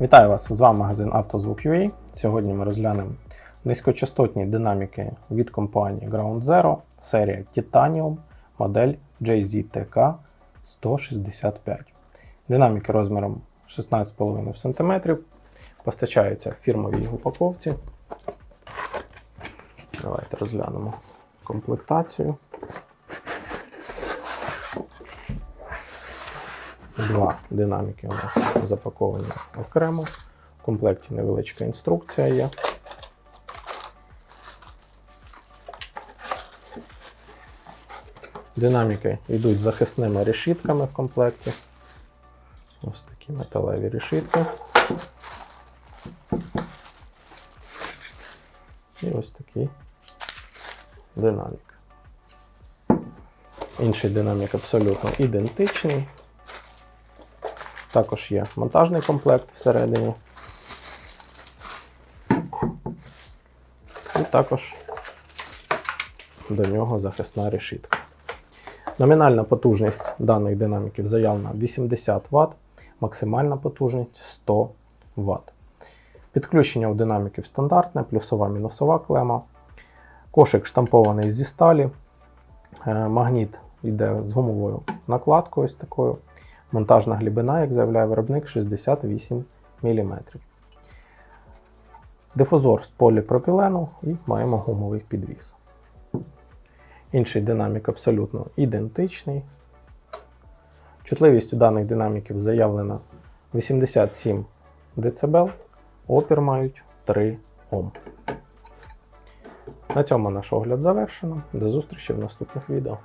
Вітаю вас! З вами магазин «Автозвук.UA». Сьогодні ми розглянемо низькочастотні динаміки від компанії Ground Zero, серія Titanium, модель JZTK 165. Динаміки розміром 16,5 см. Постачаються в фірмовій упаковці. Давайте розглянемо комплектацію. Два динаміки у нас запаковані окремо. В комплекті невеличка інструкція є. Динаміки йдуть захисними решітками в комплекті. Ось такі металеві решітки. І ось такий динамік. Інший динамік абсолютно ідентичний. Також є монтажний комплект всередині. І також до нього захисна решітка. Номінальна потужність даних динаміків заявлена 80 Вт, максимальна потужність 100 Вт. Підключення у динаміків стандартне, плюсова мінусова клема. Кошик штампований зі сталі. Е, Магніт йде з гумовою накладкою ось такою. Монтажна глибина, як заявляє виробник, 68 мм. Дифузор з поліпропілену і маємо гумовий підвіс. Інший динамік абсолютно ідентичний. Чутливість у даних динаміків заявлена 87 дБ, опір мають 3 Ом. На цьому наш огляд завершено. До зустрічі в наступних відео.